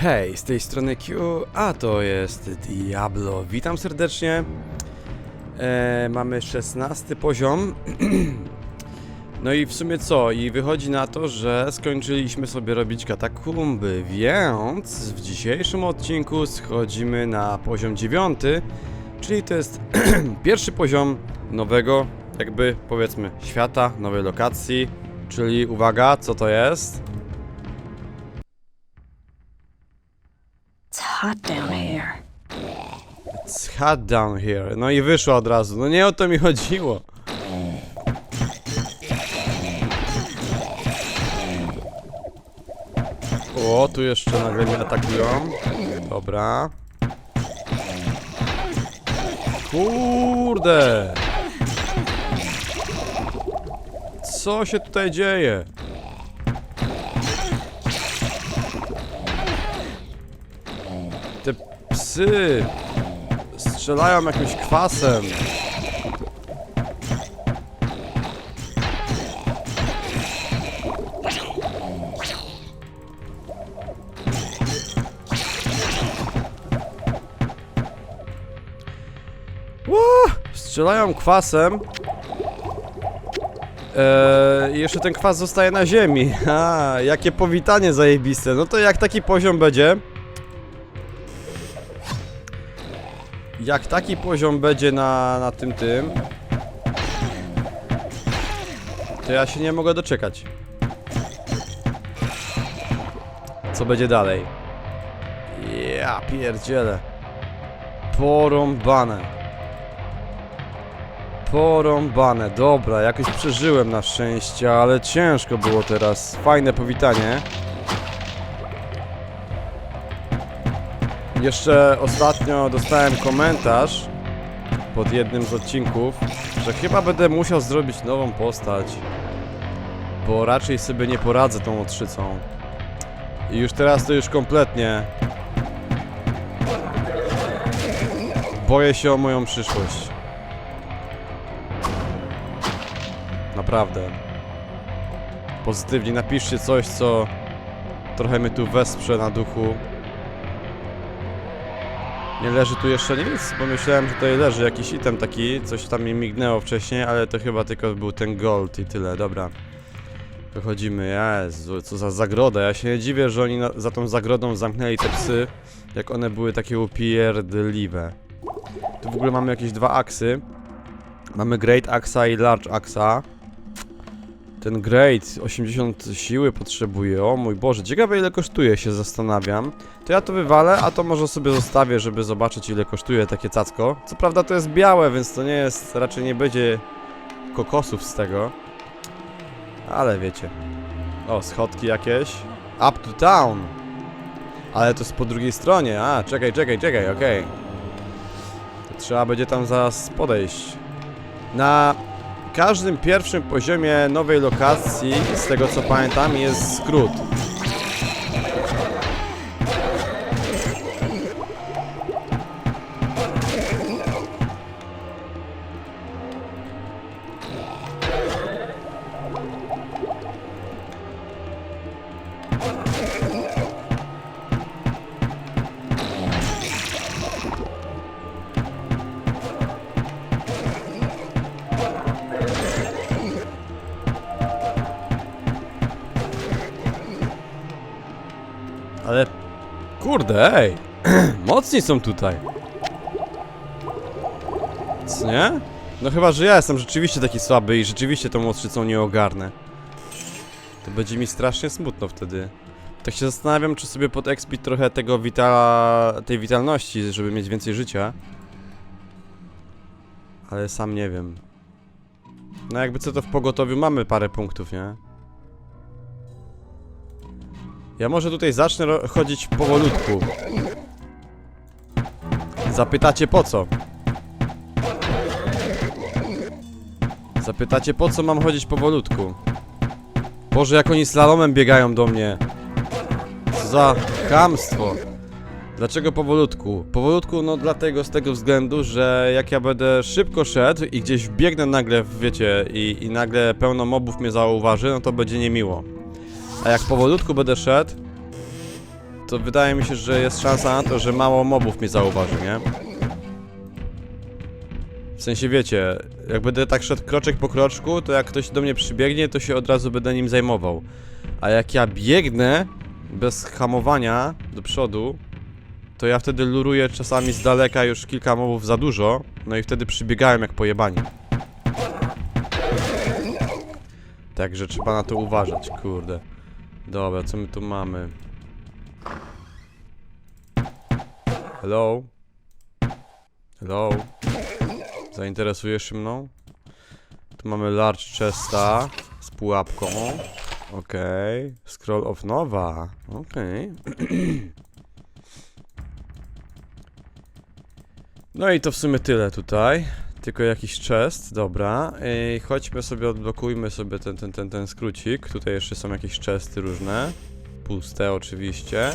Hej, z tej strony Q, a to jest Diablo. Witam serdecznie. E, mamy 16 poziom. No i w sumie co? I wychodzi na to, że skończyliśmy sobie robić katakumby, więc w dzisiejszym odcinku schodzimy na poziom 9, czyli to jest pierwszy poziom nowego, jakby powiedzmy, świata, nowej lokacji. Czyli uwaga, co to jest? Hot down here. It's hot down here. No i wyszło od razu. No nie o to mi chodziło. O, tu jeszcze nagle mnie atakują. Dobra. Kurde! Co się tutaj dzieje? Psy strzelają jakimś kwasem. Strzelają kwasem. Eee, jeszcze ten kwas zostaje na ziemi. A, jakie powitanie zajebiste. No to jak taki poziom będzie, jak taki poziom będzie na, na tym tym, to ja się nie mogę doczekać. Co będzie dalej? Ja pierdzielę. Porąbane. Porąbane. Dobra, jakoś przeżyłem na szczęście, ale ciężko było teraz. Fajne powitanie. Jeszcze ostatnio dostałem komentarz pod jednym z odcinków, że chyba będę musiał zrobić nową postać, bo raczej sobie nie poradzę tą otrzycą. I już teraz to już kompletnie boję się o moją przyszłość. Naprawdę. Pozytywnie napiszcie coś, co trochę mnie tu wesprze na duchu. Nie leży tu jeszcze nic, bo myślałem, że tutaj leży jakiś item taki, coś tam mi mignęło wcześniej, ale to chyba tylko był ten gold i tyle, dobra. Wychodzimy, Jezu, co za zagroda, ja się nie dziwię, że oni na, za tą zagrodą zamknęli te psy, jak one były takie upierdliwe. Tu w ogóle mamy jakieś dwa aksy. Mamy Great Axa i Large Axa. Ten Great 80 siły potrzebuje, o mój Boże, ciekawe ile kosztuje, się zastanawiam. To ja to wywalę, a to może sobie zostawię, żeby zobaczyć ile kosztuje takie cacko. Co prawda to jest białe, więc to nie jest, raczej nie będzie kokosów z tego. Ale wiecie. O, schodki jakieś. Up to town. Ale to jest po drugiej stronie. A, czekaj, czekaj, czekaj, okej. To trzeba będzie tam zaraz podejść. Na każdym pierwszym poziomie nowej lokacji, z tego co pamiętam, jest skrót. Kurde, ej, mocni są tutaj. Co nie? No chyba, że ja jestem rzeczywiście taki słaby i rzeczywiście tą mostrzycą nie ogarnę. To będzie mi strasznie smutno wtedy. Tak się zastanawiam, czy sobie pod expit trochę tego witala, tej witalności, żeby mieć więcej życia. Ale sam nie wiem. No jakby co to w pogotowiu mamy parę punktów, nie? Ja może tutaj zacznę chodzić powolutku. Zapytacie po co? Zapytacie po co mam chodzić powolutku? Boże, jak oni slalomem biegają do mnie. Co za chamstwo. Dlaczego powolutku? Powolutku, no dlatego, z tego względu, że jak ja będę szybko szedł i gdzieś wbiegnę nagle, wiecie, i, i nagle pełno mobów mnie zauważy, no to będzie niemiło. A jak powolutku będę szedł, to wydaje mi się, że jest szansa na to, że mało mobów mnie zauważy, nie? W sensie wiecie, jak będę tak szedł kroczek po kroczku, to jak ktoś do mnie przybiegnie, to się od razu będę nim zajmował. A jak ja biegnę bez hamowania do przodu, to ja wtedy luruję czasami z daleka już kilka mobów za dużo, no i wtedy przybiegałem jak pojebani. Także trzeba na to uważać, kurde. Dobra, co my tu mamy? Hello? Hello? Zainteresujesz się mną? Tu mamy large chesta z pułapką. Okej. Scroll of Nova. Okej. no i to w sumie tyle tutaj. Tylko jakiś chest, dobra. I chodźmy sobie, odblokujmy sobie ten, ten, ten, ten skrócik. Tutaj jeszcze są jakieś chesty różne. Puste oczywiście.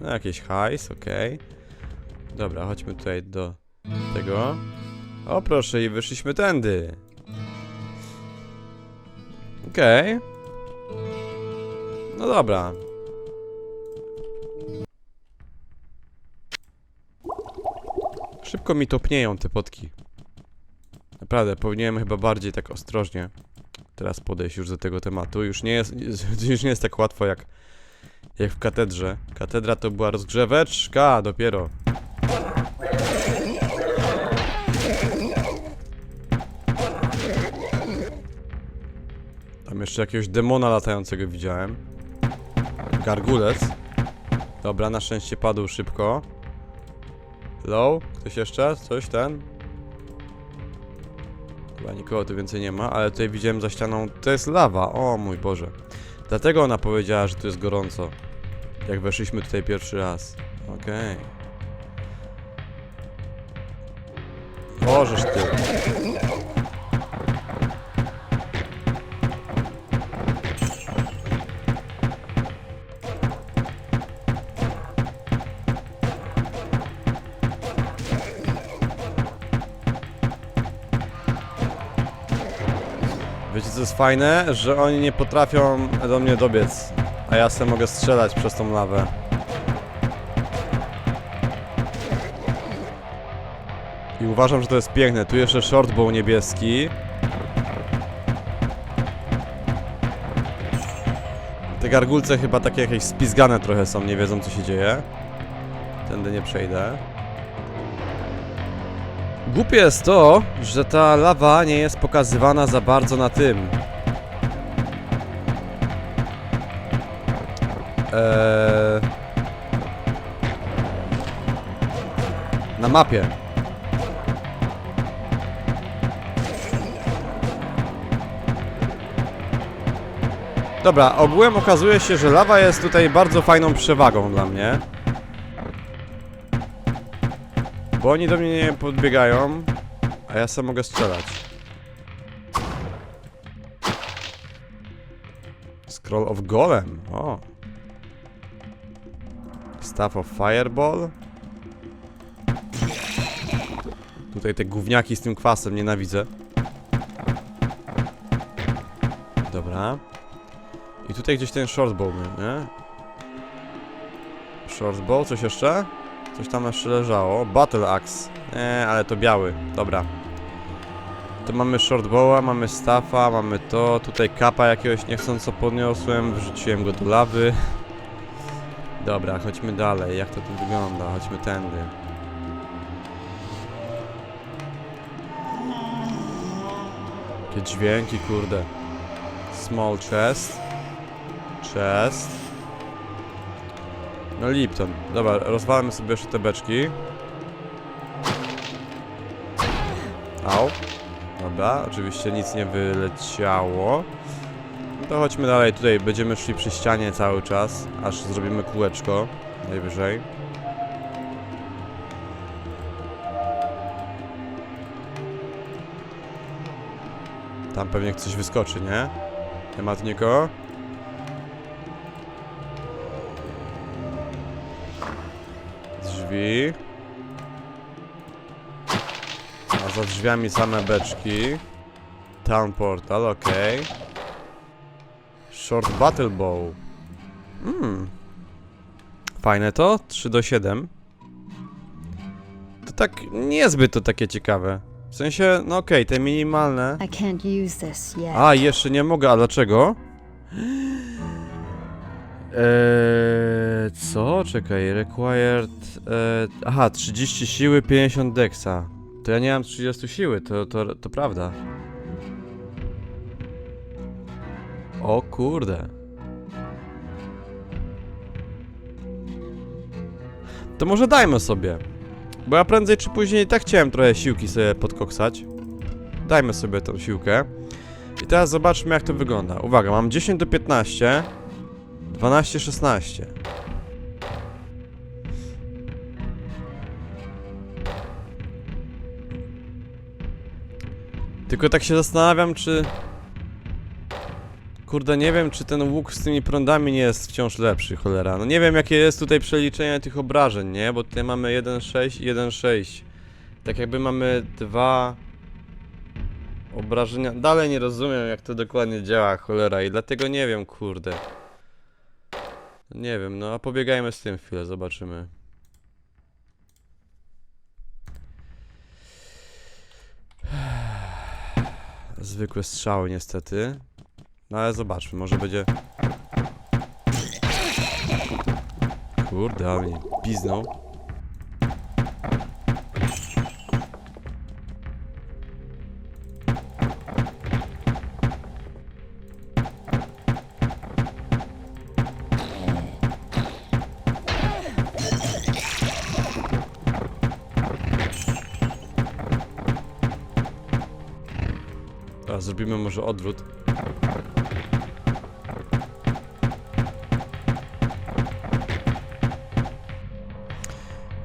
No jakieś hajs, okej. Dobra, chodźmy tutaj do tego. O proszę, i wyszliśmy tędy. Okej. No dobra. Szybko mi topnieją te potki. Naprawdę, powinienem chyba bardziej tak ostrożnie teraz podejść już do tego tematu. Już nie jest, już nie jest tak łatwo jak, jak w katedrze. Katedra to była rozgrzeweczka dopiero. Tam jeszcze jakiegoś demona latającego widziałem. Gargulec. Dobra, na szczęście padł szybko. Hello? Ktoś jeszcze? Coś ten? Chyba nikogo tu więcej nie ma, ale tutaj widziałem za ścianą, to jest lawa, o mój Boże. Dlatego ona powiedziała, że tu jest gorąco. Jak weszliśmy tutaj pierwszy raz. Okej. Możesz ty. Fajne? Że oni nie potrafią do mnie dobiec. A ja sobie mogę strzelać przez tą lawę. I uważam, że to jest piękne. Tu jeszcze shortbow niebieski. Te gargulce chyba takie jakieś spizgane trochę są, nie wiedzą co się dzieje. Tędy nie przejdę. Głupie jest to, że ta lawa nie jest pokazywana za bardzo na tym. Eee... Na mapie. Dobra, ogółem okazuje się, że lawa jest tutaj bardzo fajną przewagą dla mnie. Bo oni do mnie nie podbiegają, a ja sam mogę strzelać. Scroll of Golem, o. Staff of Fireball. Tutaj te gówniaki z tym kwasem nienawidzę. Dobra. I tutaj gdzieś ten shortbow był, nie? Shortbow, coś jeszcze? Coś tam jeszcze leżało. Battle Axe. Nie, ale to biały. Dobra. To mamy shortbowa, mamy staffa, mamy to. Tutaj kapa jakiegoś niechcąco podniosłem. Wrzuciłem go do lawy. Dobra, chodźmy dalej. Jak to tu wygląda? Chodźmy tędy. Jakie dźwięki, kurde. Small chest. Chest. No Lipton. Dobra, rozwalamy sobie jeszcze te beczki. Au. Dobra, oczywiście nic nie wyleciało. To chodźmy dalej, tutaj będziemy szli przy ścianie cały czas, aż zrobimy kółeczko, najwyżej. Tam pewnie coś wyskoczy, nie? Nie ma tu nikogo? Drzwi. A za drzwiami same beczki. Town portal, okej. Short battle bow. Hmm. Fajne to? 3 do 7. To tak niezbyt to takie ciekawe. W sensie, no okej, te minimalne. I can't use this yet. A, jeszcze nie mogę, a dlaczego? Eee, co? Czekaj, required... Eee, aha, 30 siły, 50 dexa. To ja nie mam 30 siły, to, to, to prawda. O kurde. To może dajmy sobie. Bo ja prędzej czy później tak chciałem trochę siłki sobie podkoksać. Dajmy sobie tą siłkę. I teraz zobaczmy jak to wygląda. Uwaga, mam 10 do 15, 12, 16. Tylko tak się zastanawiam, czy... Kurde, nie wiem, czy ten łuk z tymi prądami nie jest wciąż lepszy, cholera. No nie wiem, jakie jest tutaj przeliczenie tych obrażeń, nie? Bo tutaj mamy 1,6 i 1,6. Tak jakby mamy dwa obrażenia. Dalej nie rozumiem, jak to dokładnie działa, cholera, i dlatego nie wiem, kurde. Nie wiem, no a pobiegajmy z tym chwilę, zobaczymy. Zwykłe strzały, niestety. No ale zobaczmy, może będzie. Kurde, ale mnie piznął. Zrobimy może odwrót.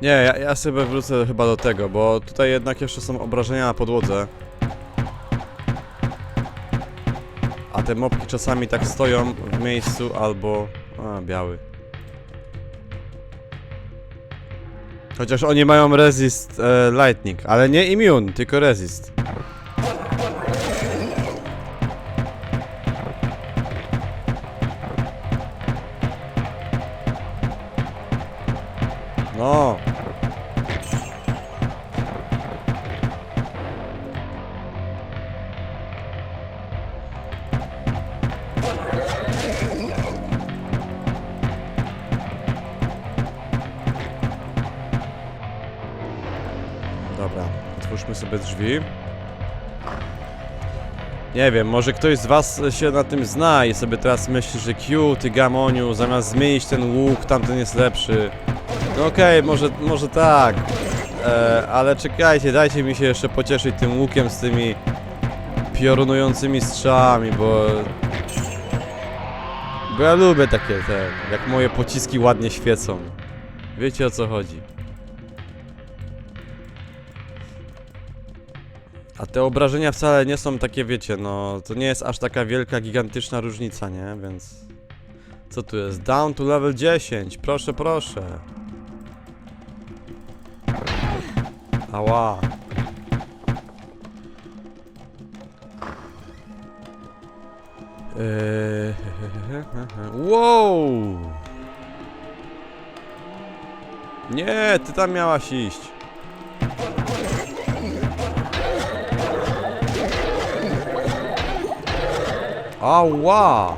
Nie, ja, ja sobie wrócę chyba do tego, bo tutaj jednak jeszcze są obrażenia na podłodze. A te mopki czasami tak stoją w miejscu albo... A, biały. Chociaż oni mają resist e, lightning, ale nie immune, tylko resist. Dobra, otwórzmy sobie drzwi. Nie wiem, może ktoś z was się na tym zna i sobie teraz myśli, że Q, ty gamoniu, zamiast zmienić ten łuk, tamten jest lepszy. No okej, może, może tak. E, ale czekajcie, dajcie mi się jeszcze pocieszyć tym łukiem z tymi piorunującymi strzałami, bo... Bo ja lubię takie te, jak moje pociski ładnie świecą. Wiecie o co chodzi. A te obrażenia wcale nie są takie, wiecie, no... To nie jest aż taka wielka, gigantyczna różnica, nie? Więc... Co tu jest? Down to level 10, proszę, proszę. Ała. Eee, wow! Nie, ty tam miałaś iść. Ała!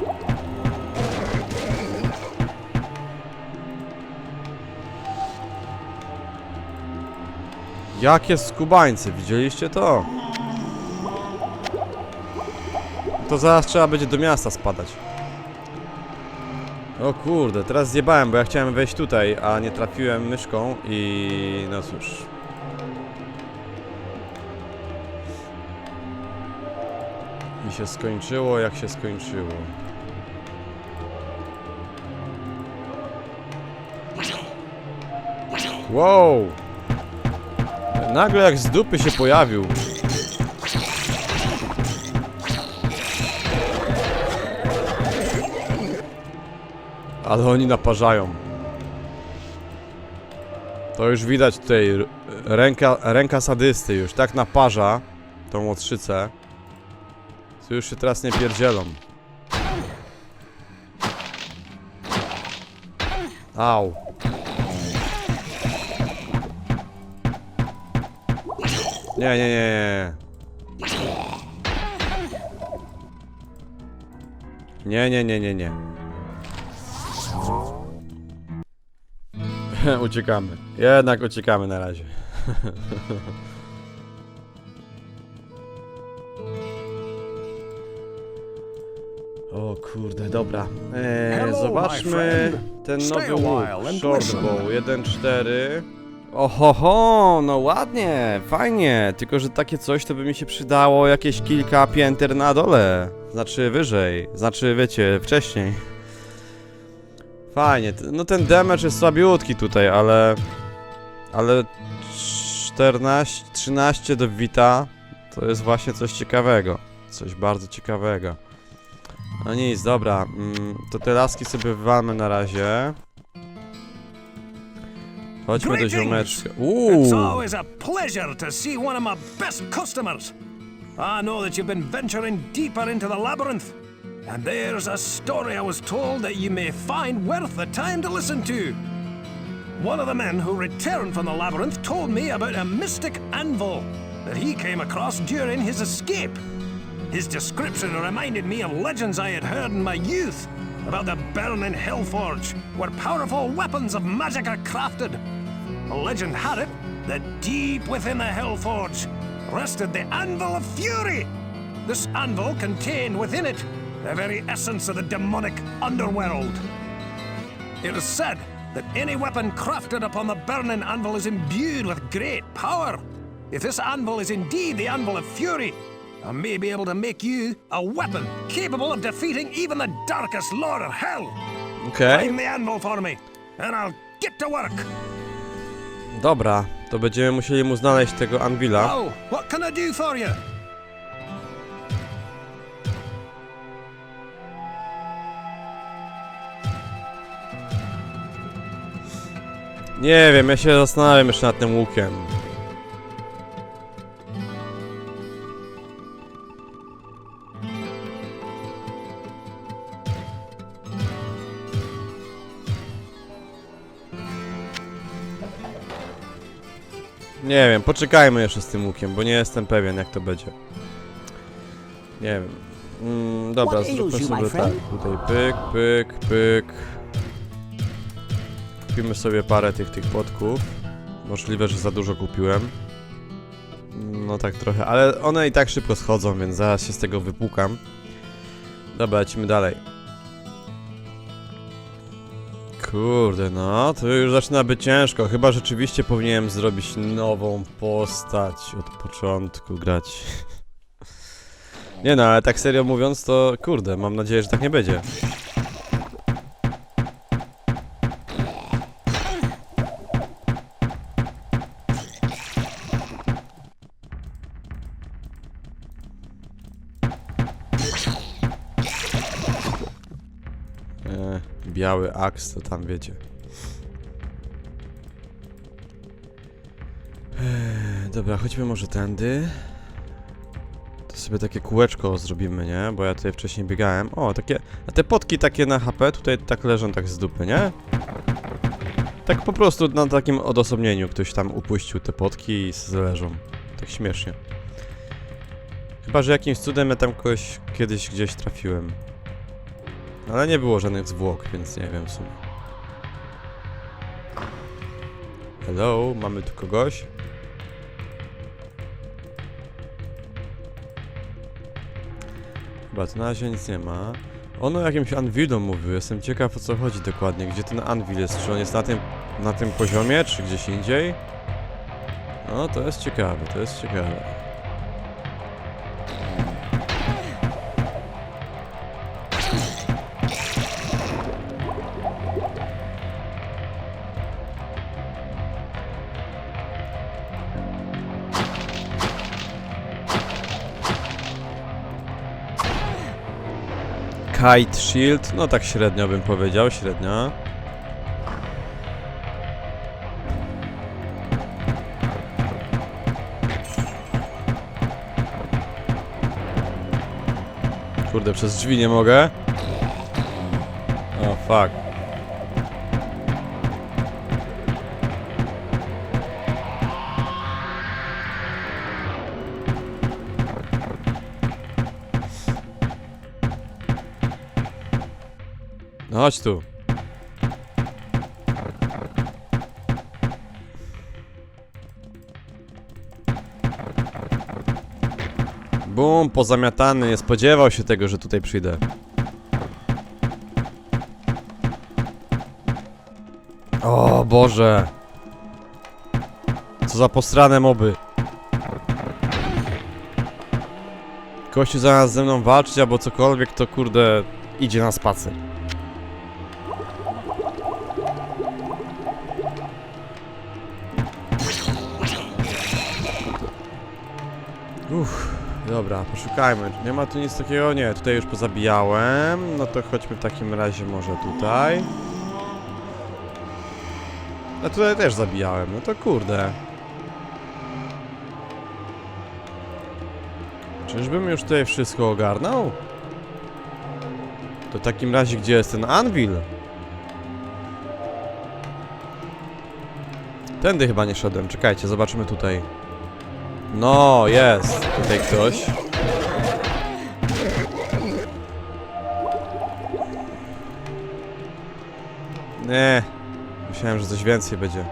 Jakie skubańcy, widzieliście to? To zaraz trzeba będzie do miasta spadać. O kurde, teraz zjebałem, bo ja chciałem wejść tutaj, a nie trafiłem myszką i... no cóż. I się skończyło jak się skończyło. Wow! Nagle jak z dupy się pojawił. Ale oni naparzają. To już widać tutaj ręka, ręka sadysty już tak naparza tą łotrzycę. Tu już się teraz nie pierdzielą. Au. Nie, nie, nie, nie. Nie, nie, nie, nie, nie. uciekamy. Jednak uciekamy na razie. O kurde, dobra. Eee, Hello, my zobaczmy ten Stay nowy and Shortbow 1.4. Ohoho, no ładnie, fajnie. Tylko, że takie coś to by mi się przydało jakieś kilka pięter na dole. Znaczy wyżej. Znaczy, wiecie, wcześniej. Fajnie. No ten damage jest słabiutki tutaj, ale... Ale 14, 13 do Vita to jest właśnie coś ciekawego. Coś bardzo ciekawego. No nic, dobra. Mm, to te laski sobie wywalmy na razie. Chodźmy do ziomeczka. It's Uuu! always a pleasure to see one of my best customers. I know that you've been venturing deeper into the labyrinth, and there's a story I was told that you may find worth the time to listen to. One of the men who returned from the labyrinth told me about a mystic anvil that he came across during his escape. His description reminded me of legends I had heard in my youth about the burning Hellforge, where powerful weapons of magic are crafted. Legend had it that deep within the Hellforge rested the Anvil of Fury. This anvil contained within it the very essence of the demonic underworld. It is said that any weapon crafted upon the burning anvil is imbued with great power. If this anvil is indeed the anvil of fury, I may be able to make you a weapon capable of defeating even the darkest lord of hell. Okej, Find the anvil for me, and I'll get to work. dobra. To będziemy musieli mu znaleźć tego Anvila. Oh, what can I do for you? Nie wiem, ja się zastanawiam jeszcze nad tym łukiem. Nie wiem, poczekajmy jeszcze z tym łukiem, bo nie jestem pewien jak to będzie. Nie wiem. Mm, dobra, zróbmy sobie tak. Tutaj pyk, pyk, pyk. Kupimy sobie parę tych, tych płotków. Możliwe, że za dużo kupiłem. No tak trochę, ale one i tak szybko schodzą, więc zaraz się z tego wypłukam. Dobra, lecimy dalej. Kurde, no, to już zaczyna być ciężko. Chyba rzeczywiście powinienem zrobić nową postać od początku grać. Nie no, ale tak serio mówiąc, to kurde, mam nadzieję, że tak nie będzie. Biały aks, to tam wiecie. E, dobra, chodźmy może tędy. To sobie takie kółeczko zrobimy, nie? Bo ja tutaj wcześniej biegałem. O, takie... A te potki takie na HP tutaj tak leżą tak z dupy, nie? Tak po prostu na takim odosobnieniu ktoś tam upuścił te potki i leżą. Tak śmiesznie. Chyba, że jakimś cudem ja tam kogoś kiedyś gdzieś trafiłem. Ale nie było żadnych zwłok, więc nie wiem w sumie. Hello, mamy tu kogoś? Chyba tu na razie nic nie ma. On o jakimś Anvilu mówił, jestem ciekaw o co chodzi dokładnie, gdzie ten Anvil jest, czy on jest na tym, na tym poziomie, czy gdzieś indziej? No, to jest ciekawe, to jest ciekawe. Kite Shield, no tak średnio bym powiedział, średnio. Kurde, przez drzwi nie mogę. O, fuck. Chodź tu. Bum, pozamiatany, nie spodziewał się tego, że tutaj przyjdę. O Boże. Co za posrane moby. Kościół zamiast ze mną walczyć albo cokolwiek, to kurde idzie na spacer. Dobra, poszukajmy. Nie ma tu nic takiego? Nie, tutaj już pozabijałem. No to chodźmy w takim razie może tutaj. A tutaj też zabijałem, no to kurde. Czyżbym już tutaj wszystko ogarnął? To w takim razie gdzie jest ten anvil? Tędy chyba nie szedłem, czekajcie, zobaczymy tutaj. No, jest tutaj ktoś. Nie, myślałem, że coś więcej będzie.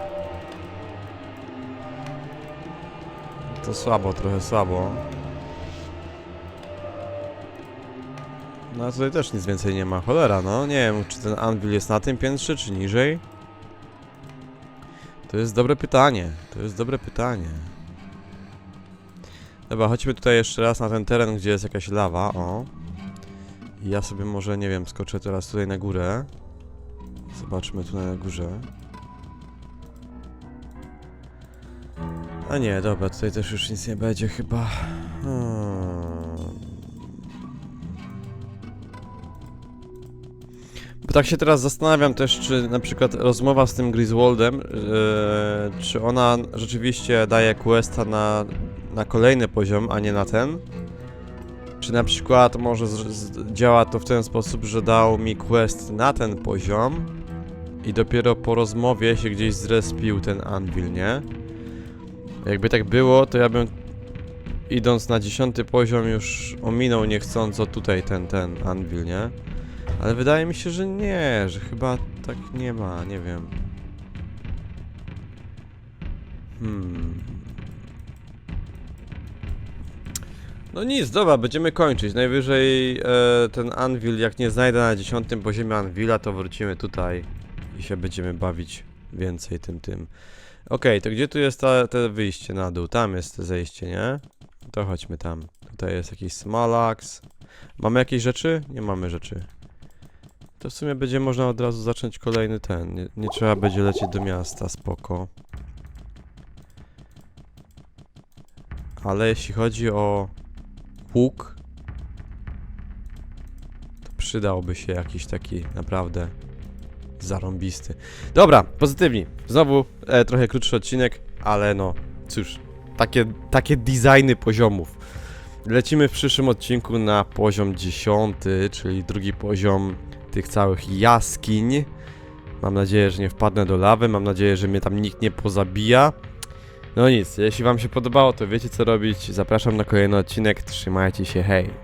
To słabo, trochę słabo. No tutaj też nic więcej nie ma. Cholera, no. Nie wiem, czy ten anvil jest na tym piętrze, czy niżej. To jest dobre pytanie. To jest dobre pytanie. Dobra, chodźmy tutaj jeszcze raz na ten teren, gdzie jest jakaś lawa, o. Ja sobie może, nie wiem, skoczę teraz tutaj na górę. Zobaczmy tutaj na górze. A nie, dobra, tutaj też już nic nie będzie chyba. Hmm. Bo tak się teraz zastanawiam też, czy na przykład rozmowa z tym Griswoldem, yy, czy ona rzeczywiście daje questa na, na kolejny poziom, a nie na ten? Czy na przykład może działa to w ten sposób, że dał mi quest na ten poziom i dopiero po rozmowie się gdzieś zrespił ten anvil, nie? Jakby tak było, to ja bym idąc na dziesiąty poziom już ominął niechcąco tutaj ten, ten anvil, nie? Ale wydaje mi się, że nie, że chyba tak nie ma, nie wiem. Hmm. No nic, dobra, będziemy kończyć. Najwyżej e, ten Anvil, jak nie znajdę na dziesiątym poziomie Anvila, to wrócimy tutaj i się będziemy bawić więcej tym tym. Okej, to gdzie tu jest ta, te wyjście na dół? Tam jest zejście, nie? To chodźmy tam. Tutaj jest jakiś Smalax. Mamy jakieś rzeczy? Nie mamy rzeczy. To w sumie będzie można od razu zacząć kolejny ten. Nie, nie trzeba będzie lecieć do miasta, spoko. Ale jeśli chodzi o łuk, to przydałby się jakiś taki naprawdę zarąbisty. Dobra, pozytywni. Znowu e, trochę krótszy odcinek, ale no, cóż, takie, takie designy poziomów. Lecimy w przyszłym odcinku na poziom 10, czyli drugi poziom tych całych jaskiń. Mam nadzieję, że nie wpadnę do lawy, mam nadzieję, że mnie tam nikt nie pozabija. No nic, jeśli wam się podobało, to wiecie co robić. Zapraszam na kolejny odcinek, trzymajcie się, hej!